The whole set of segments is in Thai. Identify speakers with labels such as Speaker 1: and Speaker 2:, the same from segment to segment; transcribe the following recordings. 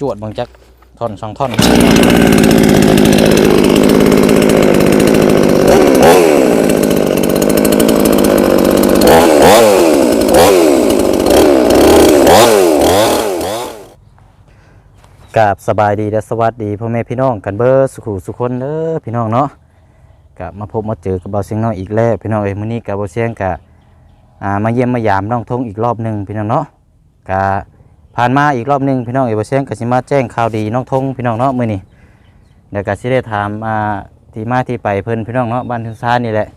Speaker 1: จวดบิ่งจักท่อนสองท่อนกราบสบายดีและสวัสดีพ่อแม่พี่น้องกันเบอร์สุขุสุคนเด้อพี่น้องเนาะกลับมาพบมาเจอกับเบาเสียงน้อยอีกแล้วพี่น้องเอ้ยมื้อนี้กับเบาเสียงกะอ่ามาเยี่ยมมายามน้องทงอีกรอบหนึ่งพี่น้องเนาะกะ ผ่านมาอีกรอบหนึงพี่น้องเอ้ยเบาเสียงก็สิมาแจ้งข่าวดีน้องทงพี่น้องเนาะมือนี้เดี๋ยวก็สิได้ถามอ่าที่มาที่ไปเพิ่นพี่น้องเนาะบ้านทึงซานนี่แหละ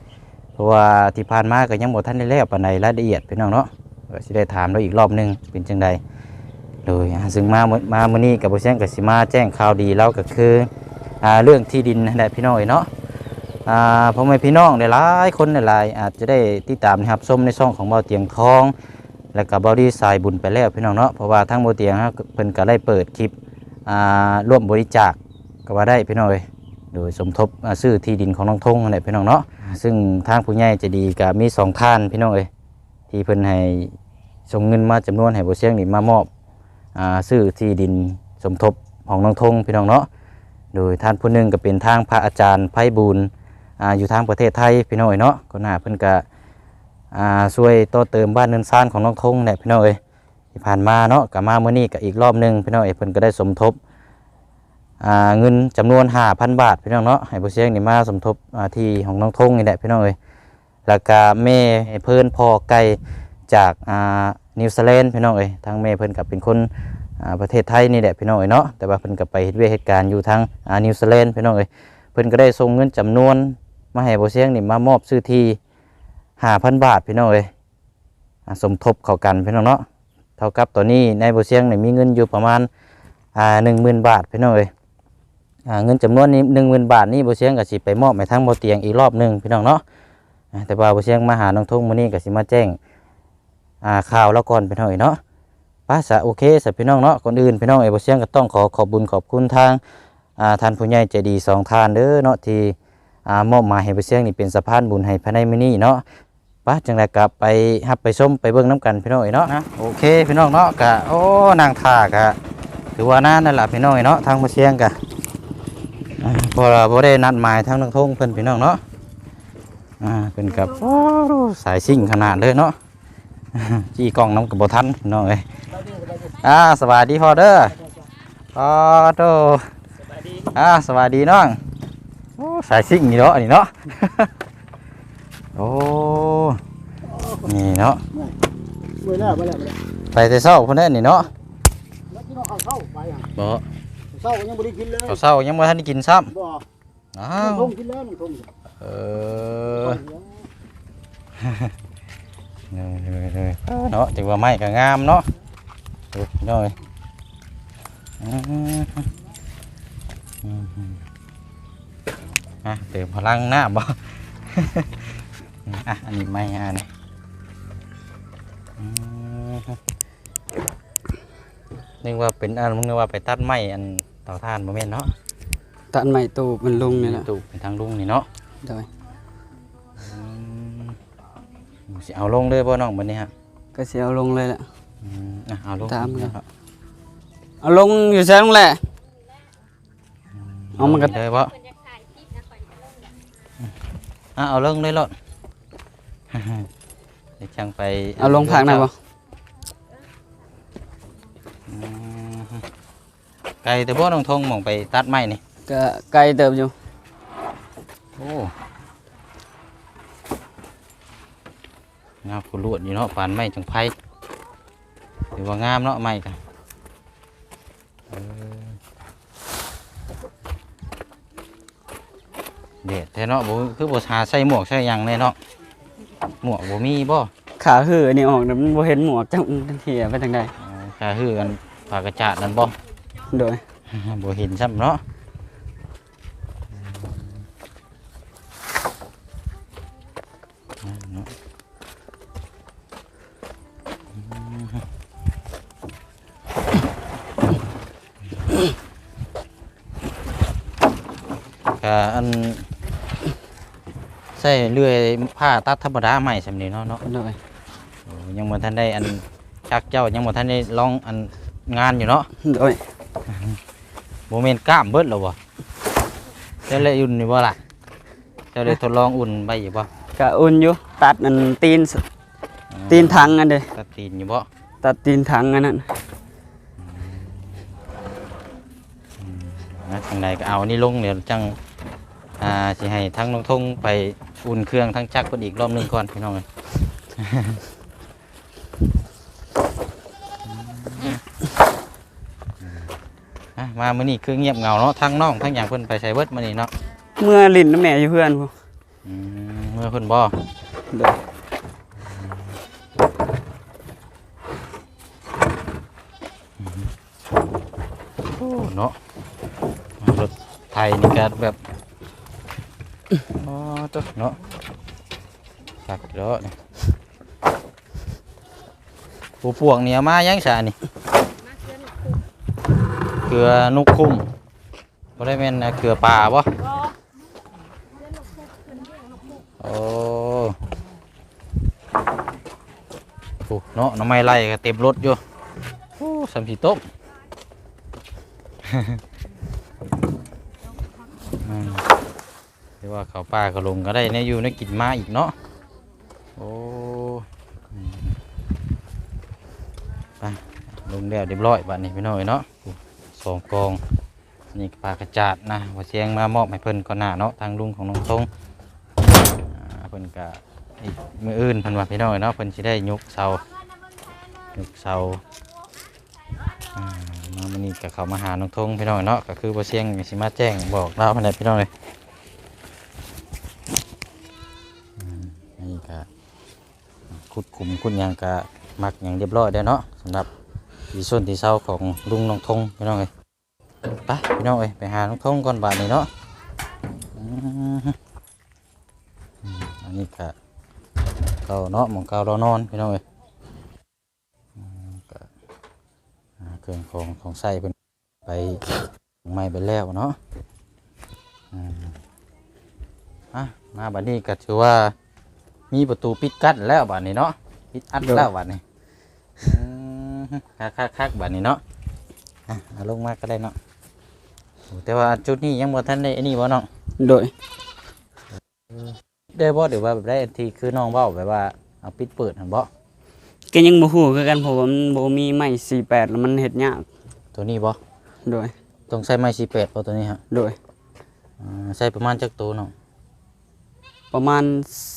Speaker 1: เพราะว่าที่ผ่านมาก็ยังบ่ทันได้แล้วปานใดรายละเอียดพี่น้องเนาะก็สิได้ถามเราอีกรอบหนึงเป็นจังใดเลยซึ่งมามื้อมามื้อนี้กับบ่แจ้งกับสิมาแจ้งข่าวดีแล้วก็คืออ่าเรื่องที่ดินนั่นแหละพี่น้องเอ้ยเนาะอ่าพ่อแม่พี่น้องหลายๆคนหลายอาจจะได้ติดตามนะครับชมในช่องของเบาเตียงทอง แล้วก็เบาดีสายบุญไปแล้วพี่น้องเนาะเพราะว่าทั้งเบาเตียงครับเพิ่นก็ได้เปิดคลิปอ่าร่วมบริจาคก็ว่าได้พี่น้องเอ้ยโดยสมทบซื้อที่ดินของน้องทงนั่นแหละพี่น้องเนาะซึ่งทางผู้ใหญ่จะดีก็มีสองท่านพี่น้องเอ้ยที่เพิ่นให้ส่งเงินมาจำนวนให้บ่เชียงนี่มามอบอ่าซื้อที่ดินสมทบของน้องทงพี่น้องเนาะโดยท่านผู้หนึงก็เป็นทางพระอาจารย์ไพบูลอ่าอยู่ทางประเทศไทยพี่น้องเอ๋ยเนาะก็น่าเพิ่นก็ อ่าช่วยต่อเติมบ้านเนินซานของน้องทงเนี่ยพี่น้องเอ๋ยที่ผ่านมาเนาะก็มาเมื่อนี้ก็อีกรอบหนึงพี่น้องเอ๋ยเพิ่นก็ได้สมทบอ่าเงินจำนวน5,000บาทพี่น้องเนาะให้ผู้เสียงนี่มาสมทบอ่าที่ของน้องทงนี่แหละพี่น้องเอ๋ยแล้วก็แม่เพิ่นพ่อไก่จากอ่านิวซีแลนด์พี่น้องเอ๋ยทางแม่เพิ่นก็เป็นคนอ่าประเทศไทยนี่แหละพี่น้องเอ้ยเนาะแต่ว่าเพิ่นก็ไปเฮ็ดเวยเหตุการณ์อยู่ทางอ่านิวซีแลนด์พี่น้องเอ้ยเพิ่นก็ได้ส่งเงินจำนวน มาให้บ่เสียงนี่มามอบซื้อที่ 5,000บาทพี่น้องเอ้ยสมทบเข้ากันพี่น้องเนาะเท่ากับตอนนี้ในบ่เสียงเนี่ยมีเงินอยู่ประมาณอ่า10,000บาทพี่น้องเอ้ยอ่าเงินจำนวนนี้10,000บาทนี่บ่เสียงก็สิไปมอบให้ทางบ่เตียงอีกรอบหนึ่งพี่น้องเนาะแต่ว่าบ่เสียงมาหาน้องทงมื้อนี้ก็สิมาแจ้งอ่าข่าวแล้วก่อนพี่น้องเนาะป้าสะโอเคสัพี่น้องเนาะก่อนอื่นพี่น้องเอเบเซียงก็ต้องขอขอบบุญขอบคุณทางอ่าท่านผู้ใหญ่ใจดีสองท่านเด้อเนาะที่อ่ามอบหมายให้เบเซียงนี่เป็นสะพานบุญให้ภายในมื้อนี้เนาะ ป้าจังไดกลับไปฮับไปชมไปเบิ่งน้ำกันพี่น้องเอ้ยเนาะนะโอเคพี่น้องเนาะกะโอ้นางท่ากะถือว่านานนั่นล่ะพี่น้องเอ้ยเนาะทางเบเซียงกะอ่าพอเราบ่ได้นัดหมายทางนักทงเพิ่นพี่น้องเนาะอ่าเป็นกับโอ้สายซิ่งขนาดเลยเนาะจี้กล้องน้ำกับบ่ทันพี่น้องเอ้ยอ่าสวัสดีพ่อเด้อพ่อโตอ่าสวัสดีน้องโอ้สายซิ่งนี่เนาะนี่เนาะ โอ้นี่เนาะ
Speaker 2: เมื่อแล้วเมื่อแล้วเมื่อแล้ว
Speaker 1: ไปแต่เช้าพุ่นเด้อนี่เนาะ
Speaker 2: แล้วที่น้องเอาเข้าไปอะ
Speaker 1: บ่
Speaker 2: เศร้าก็ยังบ่ได้กินเลย
Speaker 1: ข้าวเช้ายังบ่ทันได้กินซ้ำ
Speaker 2: บ่
Speaker 1: อ้า
Speaker 2: น้อง
Speaker 1: ว
Speaker 2: ทงกินแล้วน้องทง
Speaker 1: เออเลยเลยเลยเนาะถือว่าไม้ก็งามเนาะดูพี่น้องเอ้ยอืมอืมอืมอะเติมพลังหน้าบ่ อะ อันนี้ไม่อะนี่อืมนึกว่าเป็นอันมึงนึกว่าไปตัดไม้อันเต่าทานบ่แม่นเนาะ
Speaker 3: ตัดใหม่ตูบมันลงนี่แหละ
Speaker 1: ตูเป็นทางลุงนี่เนาะ
Speaker 3: โดย
Speaker 1: อืมสิเอาลงเลยบ่น้องบัดนี้ฮะ
Speaker 3: ก็สิเอาลงเลยแหละ
Speaker 1: อืมอะเอาลง
Speaker 3: ตามเลย
Speaker 1: ครับ
Speaker 3: เอาลงอยู่แซงแหละเอามันก็
Speaker 1: เลยบ่อะเอาลงเลยโลด เดี๋ยวจังไป
Speaker 3: เอาลงผักหน่อยบ่
Speaker 1: อืมไกลแต่บ่น้องทงหมองไปตัดไม้นี่
Speaker 3: ก็ไกลเติบอยู่
Speaker 1: โอ้งามขุลวดอยู่เนาะปานไม้จังไผถือว่างามเนาะไม้กันเออเด็ดแท้เนาะบ่คือบ่หาใส่หมวกใส่หยังแน่เนาะ หมวกบ่มีบ่
Speaker 3: ขาหืออันนี้ออกเดี๋ยวมันบ่เห็นหมวกจังทันทีอะไปทางใด
Speaker 1: อ๋อค่าฮือกันผากระจาดนั่นบ่
Speaker 3: โดย
Speaker 1: บ่เห็นซ้ำเนาะเนาะ เลื่อยผ้าตัดธรรมดาใหม่สำนี้เนาะเนาะ
Speaker 3: โดย
Speaker 1: โอ้ยังบ่ทันได้อันชักเจ้ายังบ่ทันได้ลองอันงานอยู่เนาะ
Speaker 3: โดย
Speaker 1: โมเมนต์กล้ามเบิดแล้วบ่เจ้าเลยอุ่นนี่บ่ล่ะเจ้าเลยทดลองอุ่นไปอยู่บ่
Speaker 3: ก็อุ่นอยู่ตัดอันตีนสตีนถังอันเด้
Speaker 1: ตัดตีนอยู่บ่
Speaker 3: ตัดตีนถังอันนั้น
Speaker 1: นะทางใดก็เอานี่ลงเดี๋ยวจังอ่าสิให้ทั้งน้องทงไป อุ่นเครื่องทั้งจักรเพิ่นอีกรอบหนึงก่อนพี่น้องเอ้ยอะมามื้อนี้คือเงียบเหงาเนาะทั้งน้องทั้งหยังเพิ่นไปใช้เบิดมื้อนี้เนาะ
Speaker 3: เมื่อลิ้นน้ำแม่อยู่เพื่อนพู
Speaker 1: อืมเมื่อเพิ่นบ่
Speaker 3: เด้อ
Speaker 1: โอ้เนาะรถไทยนี่ก็แบบ อ๋อ ตัวเนาะสักเด้อนี่ผู้พวกนี่เอามายังซะนี่เกลือนุกคุ้มบ่ได้แม่นเกลือปลาบ่โอ้โหเนาะน้ำไม้ไล่ก็เต็มรถอยู่โอ้สำสีต้ม อืมเรียก ว่าเขาป่าเขาลงก็ได้เนี่ยอยู่ในกินมาอีกเนาะโอ้ไปลงแล้วเรียบร้อยบัดนี้พี่น้อยเนาะสองกองนี่ปลากระจาดนะว่าเสียงมามอบให้เพิ่นก่อนหน้าเนาะทางลุงของน้องทงเพิ่นกะอีกมืออื่นเพิ่นว่าพี่น้อยเนาะเพิ่นสิได้ยกเสายกเสาอ่ามามื้อนี้ก็เขามาหาน้องทงพี่น้อยเนาะก็คือบ่เสียงก็สิมาแจ้งบอกเล่าให้ได้พี่น้อยอืมนี่ก็ ขุมขุดหยังก็มักหยังเรียบร้อยแล้วเนาะสำหรับที่ส่วนที่เศร้าของลุงน้องทงพี่น้องเอ้ยไปพี่น้องเอ้ยไปหาน้องทงก่อนบาทนี้เนาะอันนี้ก็เก่าเนาะหมองเก่าเรานอนพี่น้องเอ้ยอืมก็หาเครื่องของของใส่เป็นไปไม่ไปแล้วเนาะอะมาบัดนี้ก็ถือว่ามีประตูปิดกั้นแล้วบัดนี้เนาะ ปิดอัดแล้วบัดนี้อืมคักคักคักๆๆบัดนี้เนาะอะเอาลงมาก็ได้เนาะโอ้แต่ว่าจุดนี้ยังบ่ทันได้อันนี้บ่น้อง
Speaker 3: โดย
Speaker 1: ได้บ่หรือว่าแบบได้อันที่คือน้องเว้าแบบว่าเอาปิดเปิดหั่นบ่
Speaker 3: ก็ยังบ่ฮู้คือกันเพราะว่ามันบ่มีไม้48แล้วมันเฮ็ดยาก
Speaker 1: ตัวนี้บ่
Speaker 3: โดย
Speaker 1: ต้องใช้ไม้48บ่ตัวนี้ฮะ
Speaker 3: โดย
Speaker 1: อ่าใช้ประมาณจักตัวน้อง
Speaker 3: ประมาณ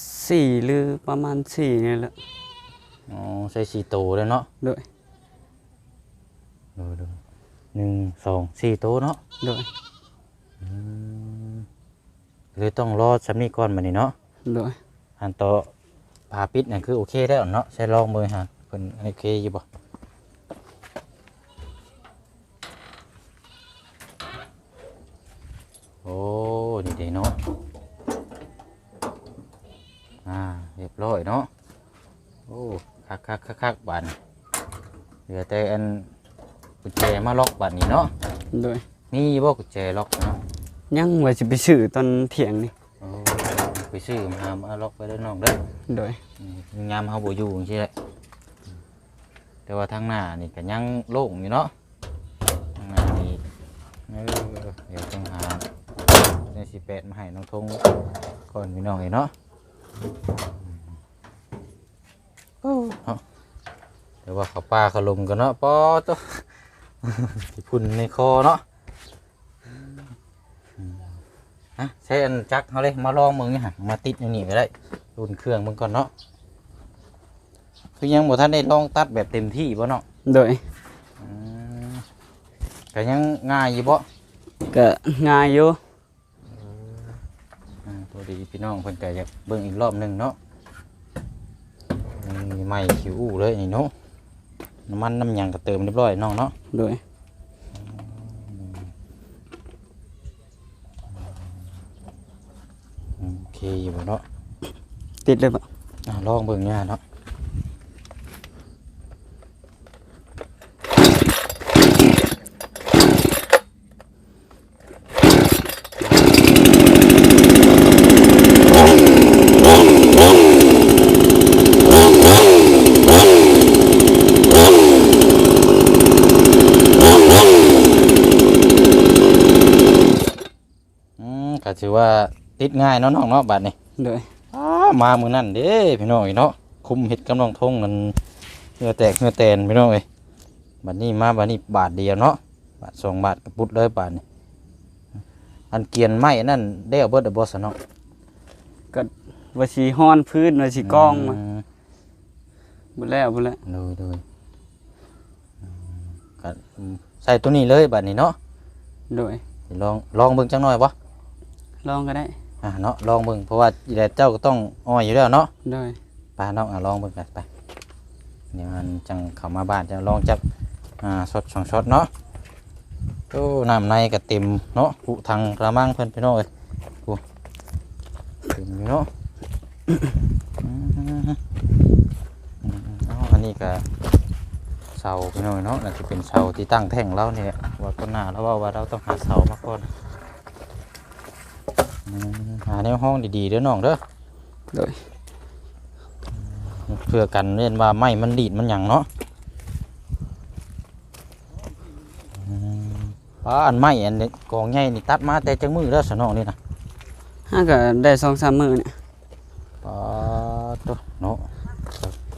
Speaker 3: 4หรือประมาณ4นี่แหละ
Speaker 1: อ๋อใช้4ตัวเลยเนาะ
Speaker 3: โดย
Speaker 1: ดูดูหนึ่งสองสี่ตัวเนาะ
Speaker 3: โดย
Speaker 1: อืมเลยต้องรอสำนี้ก่อนบัดนี้เนาะ
Speaker 3: โดย
Speaker 1: อันต่อพาปิดนั่นคือโอเคแล้วเนาะใช้ลองมือฮะเพิ่นโอเคอยู่บ่โอ้นี่เด้เนาะอ่าเรียบร้อยเนาะโอ้ คักคักคักคักบานเหลือแต่อันกุญแจมาล็อกบานนี้เนาะ
Speaker 3: โดย
Speaker 1: นี่บ่กุญแจล็อกเนาะ
Speaker 3: ยังว่าสิไปซื้อตอนเที่ยงนี่
Speaker 1: โอ้ไปซื้อมาหามาล็อกไว้ด้านนอกเด้อ
Speaker 3: โดย
Speaker 1: อืมยามเฮาบ่อยู่จังซี่แหละแต่ว่าทางหน้านี่ก็ยังโล่งอยู่เนาะทางหน้านี่เออเดี๋ยวต้องหาในสิแปดมาให้น้องทงก่อนพี่น้องเห็นเนาะโอ้ เนาะเดี๋ยวว่าเขาป้าเขาลมกันเนาะปอตัวที่พุ่นในคอเนาะอืมฮะใช้อันจักรเขาเลยมาลองมึงนี่ฮะมาติดอยู่นี่ก็ได้รุ่นเครื่องมึงก่อนเนาะคือยังบ่ทันได้ลองตัดแบบเต็มที่บ่เนาะ
Speaker 3: โดย
Speaker 1: อืมก็ยังง่ายอยู่บ่
Speaker 3: ก็ง่ายอยู่
Speaker 1: อ่าตัวดีพี่น้องเพิ่นก็อยากเบิ่งอีกรอบหนึงเนาะ มีไม้คิวอู้เลยนี่เนาะน้ำมันน้ำหยังก็เติมเรียบร้อยน้องเนาะ
Speaker 3: โดย
Speaker 1: อืมโอเคอยู่บ่เนาะ
Speaker 3: ติดเลยบ่
Speaker 1: อ่าลองเบิ่งย่าเนาะ ก็ถือว่าติดง่ายเนาะน้องเนาะบัดนี้
Speaker 3: โดย
Speaker 1: อ้ามามื้อนั้นเด้พี่น้องเอ้ยเนาะคุมเฮ็ดกำลังทงนั่นเหงื่อแตกเหงื่อแตนพี่น้องเอ้ยบัดนี้มาบัดนี้บาทเดียวเนาะบาทสองบาทกระปุดเลยบาทนี่อันเกียนไม้นั่นได้เอาเบิดเอาบ่ซะเนาะ
Speaker 3: ว่าสิฮ้อนพื้นว่าสิกองมา
Speaker 1: ม
Speaker 3: บ่แล้วบ่แล้ว
Speaker 1: ดูดูอืมก็อืมใส่ตัวนี้เลยบัดนี้เนาะ
Speaker 3: โดย
Speaker 1: ลองลองเบิ่งจังหน่อยบ่
Speaker 3: ลองก็ได้
Speaker 1: อ่าเนาะลองเบิ่งเพราะว่าอีแลเจ้าก็ต้องอ้อยอยู่แล้วเนาะ
Speaker 3: โดย
Speaker 1: ไปน้องอะลองเบิ่งกันไปเดี๋ยวมันจังเข้ามาบ้านจะลองจับอ่าสดสองช็อตเนาะโอ้น้ำในก็เต็มเนาะผุทางกระมังเพิ่นพี่น้องเอ้ยโอ้เต็มอยู่เนาะอืมอืมเอาอันนี้ก็เสาพี่น้องเนาะน่าจะเป็นเสาที่ตั้งแท่งเราเนี่ยว่าก็หน้าแล้วว่าว่าเราต้องหาเสามาก่อนอืม หาแนวห้องดีๆเด้อน้องเด้อ
Speaker 3: โดย
Speaker 1: เพื่อกันเล่นว่าไม้มันดีดมันหยังเนาะอืมอ่าอันไม้อันนี้กองใหญ่นี่ตัดมาแต่จังมือแล้วสนองนี่นะ
Speaker 3: ห้าก็ได้2-3มื้อเนี่ย
Speaker 1: ปาดโตเนาะ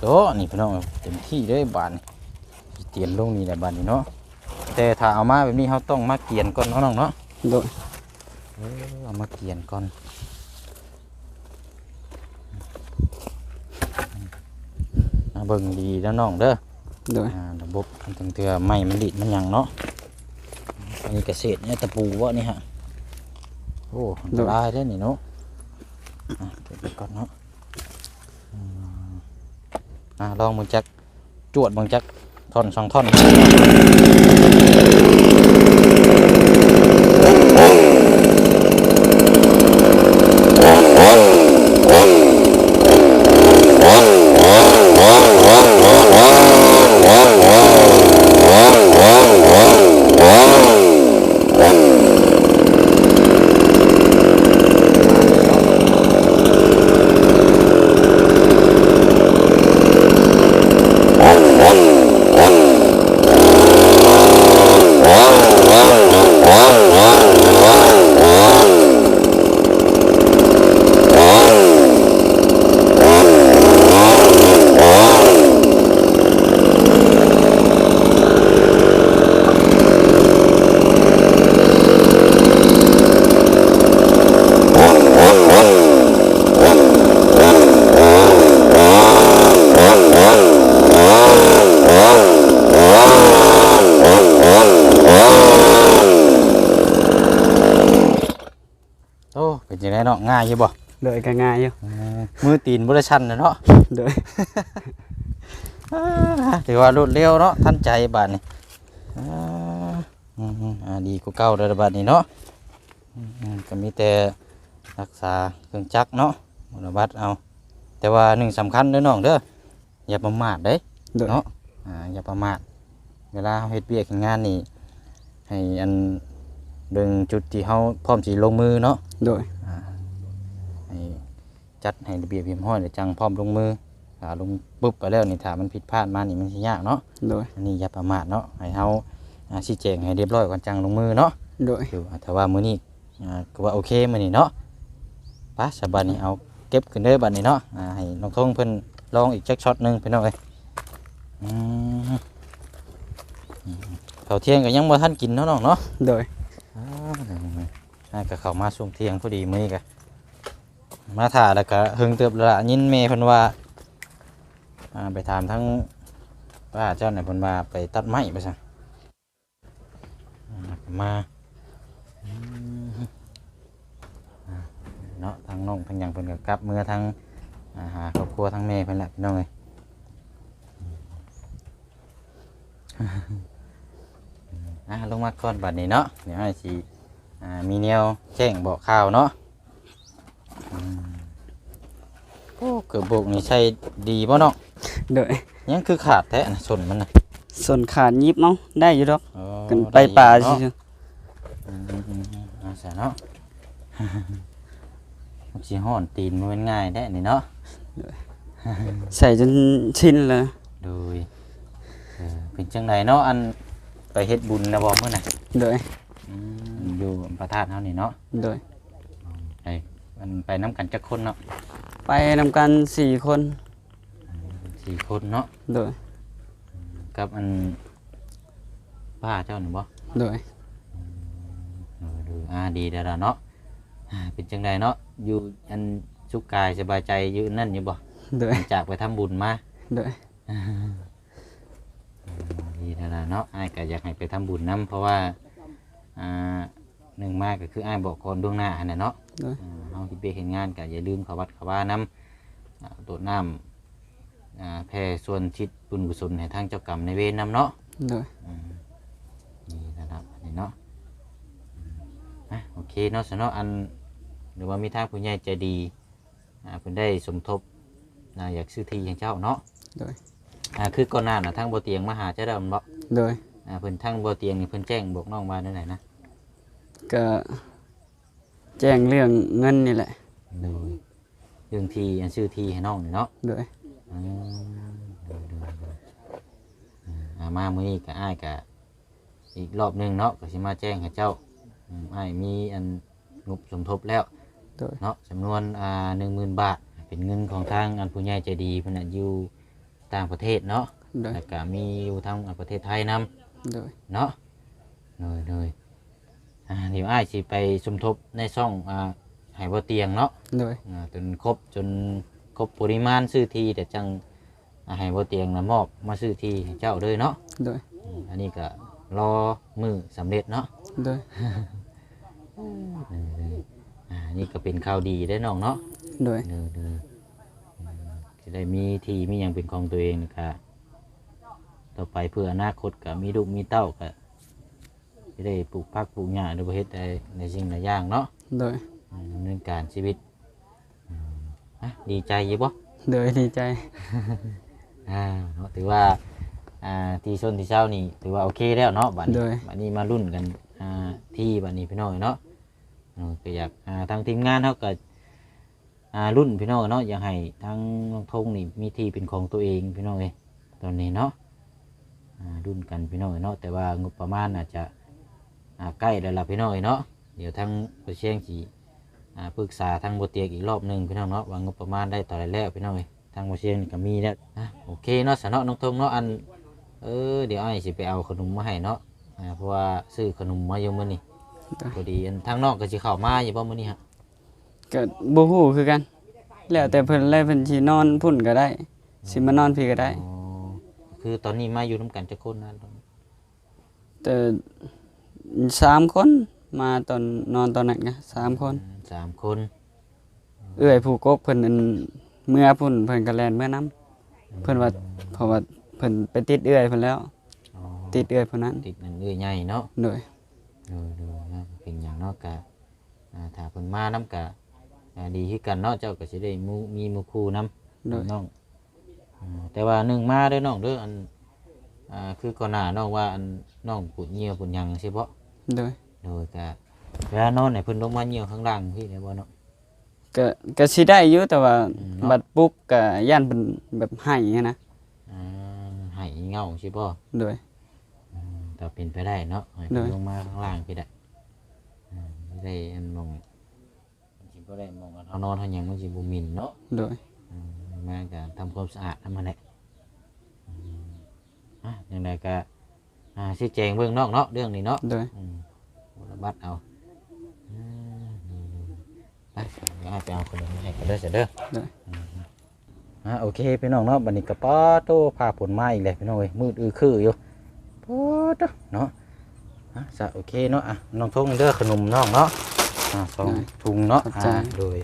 Speaker 1: โตนี่พี่น้องเต็มที่เลยบานนี่สิเตรียมลงนี่แหละบานนี่เนาะแต่ถ้าเอามาแบบนี้เขาต้องมาเกียนก่อนเนาะน้องเนาะ
Speaker 3: โดย
Speaker 1: เออเอามาเกียนก่อนอ่าเบิ่งดีแล้วน้องเด้อ
Speaker 3: โดย
Speaker 1: อ่าระบบมันตั้งเตือไม้มันดิดมันหยังเนาะอันนี้เกษตรเนี่ยตะปูวะนี่ฮะโอ้อันตรายได้อนี่เนาะอะเก็บไปก่อนเนาะอืมอ่าลองมึงจักจวดมึงจักท่อนสองท่อน เป็นยังไงเนาะง่ายอยู่บ่
Speaker 3: โดยก็ง่ายอยู่
Speaker 1: อืมมือตีนบริชันนะเนาะ
Speaker 3: โดย
Speaker 1: อ่าถือว่ารวดเร็วเนาะทันใจบาดนี้อ่าอืมอืมอ่าดีกว่าเก่าเลยบาดนี้เนาะอืมอืมก็มีแต่รักษาเครื่องจักรเนาะบรบัดเอา แต่ว่าหนึ่งสำคัญเด้อน้องเด้ออย่าประมาทเด้
Speaker 3: โดย
Speaker 1: เนาะ อ่าอย่าประมาทเวลาเราเฮ็ดเวียกเฮ็ดงานนี่ให้อันเบิ่งจุดที่เฮาพร้อมสิลงมือเนาะ
Speaker 3: โดย
Speaker 1: ให้จัดให้ระเบียบเรียบร้อยเดี๋ยวจังพร้อมลงมืออ่าลงปุ๊บไปแล้วนี่ถ้ามันผิดพลาดมานี่มันสิยากเนาะ
Speaker 3: โดย
Speaker 1: อันนี้อย่าประมาทเนาะให้เฮาอ่าชี้แจงให้เรียบร้อยก่อนจังลงมือเนาะ
Speaker 3: โดย
Speaker 1: อยู่ถ้าว่ามื้อนี้อ่าก็ว่าโอเคมื้อนี้เนาะไปสบัดนี้เอาเก็บขึ้นเด้อบัดนี้เนาะอ่าให้น้องทงเพิ่นลองอีกจักช็อตหนึงพี่น้องเอ้ยอืมอืมข้าวเที่ยงก็ยังบ่ทันกินเนาะน้องเนาะ
Speaker 3: โดย
Speaker 1: อ่าน่าก็เข้ามาช่วงเที่ยงพอดีมื้อนี้ก็ มาถ่าแล้วก็เฮงเติบละยินแม่เพิ่นว่าไปถามทั้งป้าเจ้าไหนพิ่นว่าไปตัดไม้ไปซะอ่ามาเนาะทางน้องทางยังเพิ่นก็กลับเมื่อทางาหาครอบครัวทางแม่เพิ่นแหละพี่น้องเอ้ยอ่าลงมาก่อนบัดนี้เนาะเดี๋ยวให้สิมีแนวแจ้งบอกข่าวเนาะ โอ้เกือบโบกนี่ใช่ดีป่ะเนาะ
Speaker 3: โดย
Speaker 1: ยังคือขาดแท้นะส่วนมันนะ
Speaker 3: ส่วนขาดยิบเนาะได้อยู่ดอก
Speaker 1: อ๋อ
Speaker 3: กันไปป่า
Speaker 1: ได้
Speaker 3: สิ
Speaker 1: อยู่เนาะอืมอืมอืมอืมเอาซะเนาะ มันสิห่อนตีนมันเป็นง่ายได้นี่เนาะ
Speaker 3: ใส่จนชินเลย
Speaker 1: โดยเออเป็นจังไดเนาะอันไปเฮ็ดบุญนะบ่มื้อน่ะ
Speaker 3: โดย
Speaker 1: อืมอยู่พระธาตุเฮานี่เนาะ
Speaker 3: โดย
Speaker 1: ไอ้ มันไปน้ำกันจักคนเนาะ
Speaker 3: ไปนำกันสี่คน
Speaker 1: สี่คนเนาะ
Speaker 3: โดย
Speaker 1: กับอันป้าเจ้าหนึ่งบ่
Speaker 3: โดย
Speaker 1: เออดูอ่าดีแล้วล่ะเนาะอ่าเป็นจังไดเนาะอยู่อันสุขกายสบายใจอยู่นั่นอยู่บ่
Speaker 3: โดย
Speaker 1: หลังจากไปทำบุญมา
Speaker 3: โดย
Speaker 1: ดีแล้วล่ะเนาะอ้ายก็อยากให้ไปทำบุญนํเพราะว่าอ่าหนึ่งมากก็คืออ้ายบอกก่อนล่วงหน้าหั่นน่ะเนาะ
Speaker 3: โดย
Speaker 1: อ่าเฮาที่ไปเห็นงานก็อย่าลืมเข้าวัดเข้าว่านํอ่าโดดน้ำอ่าแผ่ส่วนชิดบุญกุศลให้ทางเจ้ากรรมในายเวรนํเนาะ
Speaker 3: โดย
Speaker 1: อืมนี่นะครับอันนี้เนาะอืมอะโอเคเนาะสนเนาะอันหรือว่ามีทางผู้ใหญ่ใจดีอ่าเพิ่นได้สมทบอ่าอยากซื้อที่ให้เจ้าเนาะ
Speaker 3: โดย
Speaker 1: อ่าคือก่อนหน้าน่ะทางบ่เตียงมาหาเจ้าดำบ่
Speaker 3: โดย
Speaker 1: อ่าเพิ่นทางบ่เตียงนี่เพิ่นแจ้งบอกน้องว่าได้ไหนนะ
Speaker 3: ก็ แจ้งเรื่องเงินนี่แหละ
Speaker 1: เลยเรื่องที่อันซื้อที่ให้น้องนี่เนาะ
Speaker 3: โดย
Speaker 1: อืมดูดูดูอืมอ่ามามื้อนี้ก็อ้ายก็อีกรอบหนึงเนาะก็สิมาแจ้งให้เจ้าอืมอ้ายมีอันงบสมทบแล้ว
Speaker 3: โดย
Speaker 1: เนาะจำนวนอ่าหนึ่งหมื่นบาท เป็นเงินของทางอันผู้ใหญ่ใจดีเพิ่นน่ะอยู่ต่างประเทศเนาะ
Speaker 3: โดย
Speaker 1: แล้วก็มีอยู่ทางประเทศไทยนํ
Speaker 3: โดย
Speaker 1: เนาะเลยเลย อ่าเดี๋ยวอ้ายสิไปสมทบในช่องอ่าให้บ่เตียงเนาะ
Speaker 3: โดย
Speaker 1: อ่าจนครบจนครบปริมาณซื้อทีแต่จังอ่าให้บ่เตียงนะมอบมาซื้อทีให้เจ้าเลยเนาะ
Speaker 3: โดย
Speaker 1: อืมอันนี้ก็รอมือสำเร็จเนาะ
Speaker 3: โดย
Speaker 1: เลยๆอ่านี่ก็เป็นข่าวดีได้อน้องเนาะ
Speaker 3: โดย
Speaker 1: เด้อเด้ออืมจะได้มีที่มีอย่างเป็นของตัวเองนะครับต่อไปเพื่ออนาคตก็มีลูกมีเต้าก็ จะได้ปลูกพักปลูกหญ้าหรือว่าเฮ็ดในในสิ่งหลายอย่างเนาะ
Speaker 3: โดย
Speaker 1: อืมดำเนินการชีวิตอืมอะดีใจอยี่บ่
Speaker 3: โดยดีใจ
Speaker 1: อ่าเนาะถือว่าอ่าที่ชนที่เช้านี่ถือว่าโอเคแล้วเนาะบัดนี้
Speaker 3: โดย
Speaker 1: บัดนี้มารุ่นกันอ่าที่บัดนี้พี่น้องเนาะเออก็อยากอ่าทางทีมงานเขาก็อ่ารุ่นพี่น้องเนาะอยากให้ทางน้องทงนี่มีที่เป็นของตัวเองพี่น้องเอ้ยตอนนี้เนาะอ่ารุ่นกันพี่น้องเนาะแต่ว่างบประมาณอาจจะ อ่าใกล้แล้วล่ะพี่น้องเนาะเดี๋ยวทางประเชียงสีอ่าปรึกษาทางบเตียกอีกรอบหนึ่งพี่น้องเนาะว่างบประมาณได้ต่อไรแล้วพี่น้องเอ้ยทางประเชียงนี่ก็มีแล้วอะโอเคเนาะสนเนาะน้องทงเนาะอันเออเดี๋ยวไอ้ายสิไปเอาขนมมาให้เนาะอ่าเพราะว่าซื้อขนมมาอยู่มื้อนี้
Speaker 3: ได้
Speaker 1: พอดีอันทางนอกก็สิเข้ามาอยู่บ่มื้อนี้ฮะ
Speaker 3: ก็บ่ฮู้คือกัน แล้วแต่เพิ่นแล้วเพิ่นสินอนพุ่นก็ได้สิมานอนพี่ก็ได้
Speaker 1: อ๋อคือตอนนี้มาอยู่น้ำกันจะคนนะ
Speaker 3: แต่ สามคนมาตอนนอนตอนนั้นก็สามคน
Speaker 1: อืมสามคน
Speaker 3: เอื้อยผู้กกเพิ่นอันเมื่อพุ่นเพิ่นก็แล่นเมื่อนํเพิ่นว่าเพราะว่าเพิ่นไปติดเอื้อยเพิ่นแล้ว
Speaker 1: อ๋อ
Speaker 3: ติดเอื้อยเพิ่นนั้น
Speaker 1: ติดนั่นเอ้ยใหญ่เนาะ
Speaker 3: โดย
Speaker 1: ดูดูนะเป็นอย่างเนอกกะอ่าถ้าเพิ่นมาน้ำกะอ่าดีคือกันเนาะเจ้าก็สิได้หมูมีหมูคู่น้ำ
Speaker 3: โดย
Speaker 1: น้องอ่าแต่ว่าหนึ่งมาเด้อน้องเด้ออัน อ่าคือก่อนหน้าน้องว่าอันน้องปุดเหยี่ยวปุดหยังใช่ปะ
Speaker 3: โดย
Speaker 1: โดยกะเวลานอนไหนเพิ่นลงมาเหยี่ยวข้างล่างพี่ได้บ่เนาะ
Speaker 3: ก็ก็สิได้อยู่แต่ว่า
Speaker 1: อืมเนาะ
Speaker 3: บัดปลุกก็ย่านเพิ่นแบบให้หั้นนะ
Speaker 1: อ่าให้เงาใช่ปะ
Speaker 3: โดย
Speaker 1: แต่เป็นไปได้เนาะให้
Speaker 3: ได้
Speaker 1: เพิ่นลงมาข้างล่างพี่ได้อ่าไม่ได้อันมองสิบ่ได้มองอันเฮานอนเฮาหยังมันสิบ่หมินเนาะ
Speaker 3: โดย
Speaker 1: อืมมาก็ทำความสะอาดทำมาแหละอืม อะอย่างไรก็อ่าชี้แจงเบื้องนอกเนาะเรื่องนี้เนาะ
Speaker 3: โดย
Speaker 1: อืมระบัดเอาอืมไปเดี๋ยวให้ไปเอาขนมมาให้กันเด้อเสร็จเด้อ
Speaker 3: ได้
Speaker 1: อืมอะโอเคพี่น้องเนาะบันนี้กระป๋อโตพาผลมาอีกเลยพี่น้องเอ้ยมืดอือคืออยู่ปอดเนาะอะสะโอเคเนาะอะน้องทงเด้อขนมน้องเนาะอะสองถุงเนาะอ่าโดย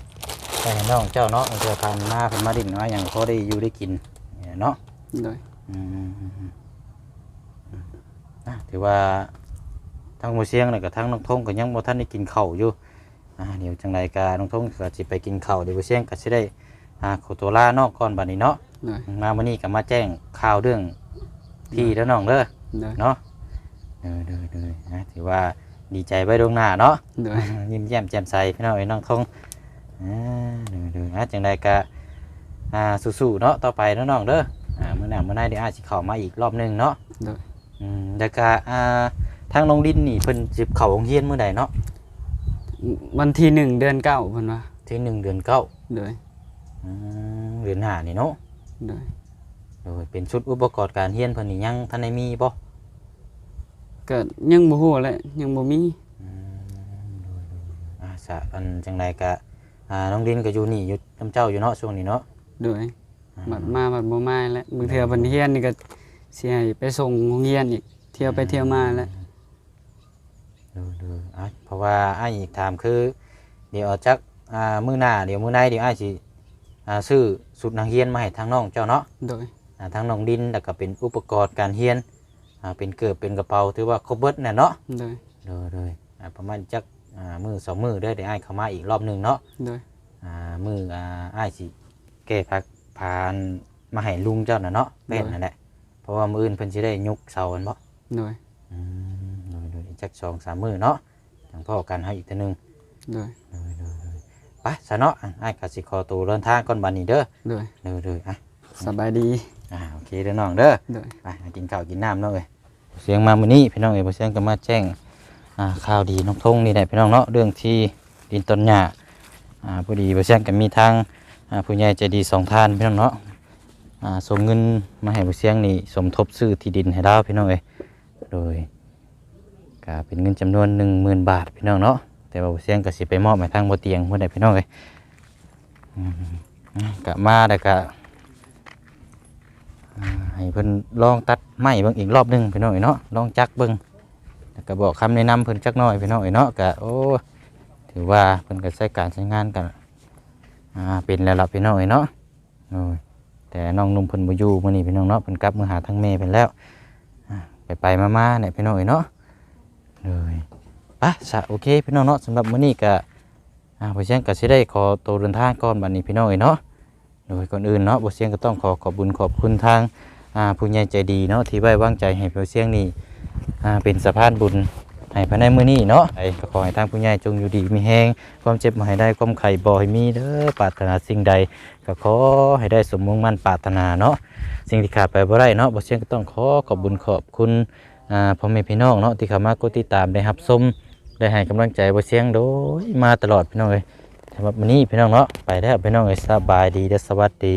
Speaker 1: แต่น้องเจ้าเนาะเจ้าพันมาเพันมาดิ่งมาอย่างพอได้อยู่ได้กินเนี่ยเนาะ
Speaker 3: โดย
Speaker 1: อืมอืมอืมอื มอะถือว่าทั้งหมูเชียงเลยกับทั้งน้องทงก็ยังบ่ทันได้กินข้าวอยู่อ่าเดี๋ยวจังไรกาน้องทงก็สิไปกินข้าวเดี๋ยวหมูเชียงก็สิได้อ่าขอตัวลานอกก่อนบัดนี้เนาะ
Speaker 3: โดย
Speaker 1: มาวันนี้ก็มาแจ้งข่าวเรื่องที่แล้วน้องเด้อ
Speaker 3: โดย
Speaker 1: เนาะเด้อเด้อเด้อนะถือว่าดีใจไว้ดวงหน้าเนาะ
Speaker 3: โดย
Speaker 1: ยิ้มแย้มแจ่มใสพี่น้องไอ้น้องทงอ่าดูดูนะจังใดก็อ่าสู้ๆเนาะต่อไปเนาะน้องเด้ออ่ามื้อหน้ามื้อหน้าเดี๋ยวอาจสิเข้ามาอีกรอบหนึงเนาะ
Speaker 3: โดย
Speaker 1: อืมแล้วก็อ่าทางน้องดินนี่เพิ่นสิเข้าโรงเรียนมื้อใดเนาะ
Speaker 3: วันที่หนึ่งเดือนเก้าเพิ่นว่า
Speaker 1: ที่หนึ่งเดือนเก้า
Speaker 3: โดย
Speaker 1: อืมเดือนห้านี่เนาะ
Speaker 3: โดย
Speaker 1: โดยเป็นชุดอุปกรณ์การเรียนเพิ่นนี่ยังทันได้มีบ่
Speaker 3: ก็ยังบ่ฮู้แหละยังบ่มี
Speaker 1: อ่าสะอันจังไดก็อ่าน้องดินก็อยู่นี่อยู่นํเจ้าอยู่เนาะช่วงนี้เนาะ
Speaker 3: โดยบัดมาบัดบ่มาแล้วบางเทื่อเพิ่นเฮียนนี่ก็ สิให้ไปส่งโรงเรียนอีก เที่ยวไปเที่ยวมาแล้ว
Speaker 1: ดูดูอะเพราะว่าอ้ายอีกถามคือ เดี๋ยวจักอ่ามื้อหน้าเดี๋ยวมื้อในเดี๋ยวอ้ายสิอ่าซื้อสุดนักเรียนมาให้ทางน้องเจ้าเนาะ
Speaker 3: โดย
Speaker 1: อ่าทางน้องดินแล้วก็เป็นอุปกรณ์การเรียนอ่าเป็นเกิบเป็นกระเป๋าถือว่าครบเบิดแน่เนาะ
Speaker 3: โดย
Speaker 1: เด้อเลยอ่าประมาณจักอ่ามื้อสองมื้อเด้อเดี๋ยวอ้ายเข้ามาอีกรอบหนึงเนาะ
Speaker 3: โดย
Speaker 1: อ่ามื้ออ่าอ้ายสิแก้พักพานมาให้ลุงเจ้าน่ะเนาะเป็นนั่นแหละเพ ราะว่ามื้ออื่นเพิ่นสิได้ยกเสาอันบ่
Speaker 3: โดย
Speaker 1: อืมโดยโดยจักสองสามมื้อเนาะจังพ่อกันให้อีกเทีนึง
Speaker 3: โดย
Speaker 1: โดยโดยโดยไปซะเนาะอะอ้ายก็สิขอตัวเดินทางก่อนบัดนี้เด้อ
Speaker 3: โดย
Speaker 1: เด้อเด้ออะ
Speaker 3: สบายดี
Speaker 1: อ่าโอเคเด้อน้องเด้อ
Speaker 3: โดย
Speaker 1: ไปหากินข้าวกินน้ำเนาะเอ้ยเสียงมามื้อนี้พี่น้องเอ้ยบ่เสียงก็มาแจ้งอ่าข่าวดีน้องทงนี่แหละพี่น้องเนาะเรื่องที่ดินต้นหญ้าอ่าพอดีบ่เสียงก็มีทางอ่าผู้ใหญ่ใจดีสองท่านพี่น้องเนาะอ่า ส่งเงินมาให้บ่เสียงนี่สมทบซื้อที่ดินให้เราพี่น้องเอ้ยโดยก็เป็นเงินจำนวน10,000บาทพี่น้องเนาะแต่ว่าบ่เสียงก็สิไปมอบให้ทางบ่เตียงเพิ่นได้พี่น้องเอ้ยอืมก็มาแล้วก็อ่าให้เพิ่นลองตัดไม้เบิ่งอีกรอบหนึงพี่น้องเอ้ยเนาะลองจักเบิ่งแล้วก็บอกคำแนะนำเพิ่นจักหน่อยพี่น้องเอ้ยเนาะก็โอ้ถือว่าเพิ่นก็ใช้การใช้งานกันอ่าเป็นแล้วล่ะพี่น้องเอ้ยเนาะโอ้ย แต่น้องนุ่มเพิ่นบ่อยู่มื้อนี้พี่น้องเนาะเพิ่นกลับมาหาทางแม่เพิ่นแล้วไปไปๆมาๆเนี่ยพี่น้องเอ้ยเนาะเลยไปซะโอเคพี่น้องเนาะสำหรับมื้อนี้ก็อ่าเพราะฉะนั้นก็สิได้ขอตัวเดินทางก่อนบัดนี้พี่น้องเอ้ยเนาะโดยก่อนอื่นเนาะบทเสียงก็ต้องขอขอบบุญขอบคุณทางอ่าผู้ใหญ่ใจดีเนาะที่ไว้วางใจให้บทเสียงนี่อ่าเป็นสะพานบุญ ให้ภายในมื้อนี้เนาะไอ้ก็ขอให้ทางผู้ใหญ่จงอยู่ดีมีแฮงความเจ็บมาให้ได้ความไข่บ่ให้มีเด้อปรารถนาสิ่งใด ก็ขอให้ได้สมมุ่งมั่นปรารถนาเนาะสิ่งที่ขาดไปบ่ได้เนาะบทเสียงก็ต้องขอขอบบุญขอบคุณอ่าพ่อแม่พี่น้องเนาะที่เข้ามากดติดตามได้รับชมได้ให้กำลังใจบทเสียงโดยมาตลอดพี่น้องเอ้ยสำหรับวันนี้พี่น้องเนาะไปแล้วพี่น้องเอ้ยสบายดีและสวัสดี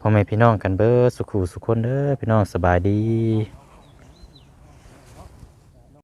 Speaker 1: พ่อแม่พี่น้องกันเบอร์สุขุสุขคนเด้อพี่น้องสบายดี